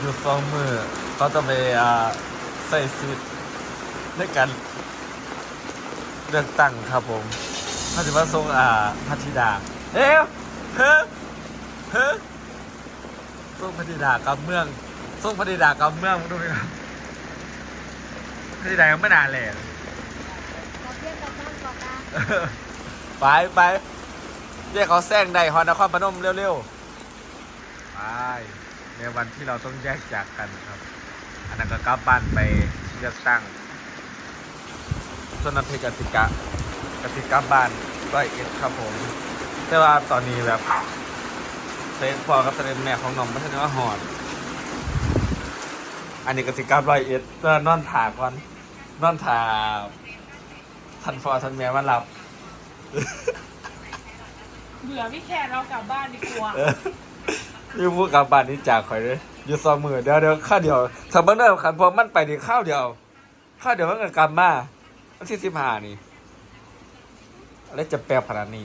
อยู่สองมือเขาจะไปอ่าใส่สูตรในการเลือกตั้งครับผมเขาจะมาส่งอ่าพัทธิดา เอ๊ะเฮ้เฮ้ส่งพัทธิดากับเมืองส่งพัทธิดากับเมืองมึงดูไหมครับพัทธิดายังไม่นานเลยเราเทียบกันบ้างก่อนนะไปไปเรียกเขาแซงได้ฮอนนครพนมเร็วๆไป ในวันที่เราต้องแยกจากกันครับ อันนั้นก็กลับบ้านไปเลือกตั้งส่วนนันเพกติกะกติกาบ้านร้อยเอ็ดครับผม แต่ว่าตอนนี้แบบเซนพอกับเซนแม่ของน้องไม่ใช่ว่าหอด อันนี้กติการ้อยเอ็ดก็นอนถาก่อนนอนถาทันฟอทันแม่มาหลับ เบื่อพี่แคนเรากลับบ้านดีกว่าเอยู่พูดกับบานนี้จากข่อยเลยอยู่สองมือเดี๋ยวเดี๋ยวข้าวเดียวสมมติว่าขันพอมันไปดีข้าวเดียวข้าวเดียวมันก็กลับมาวันที่สิบห้านี่อะไรจะแปลขนาดนี้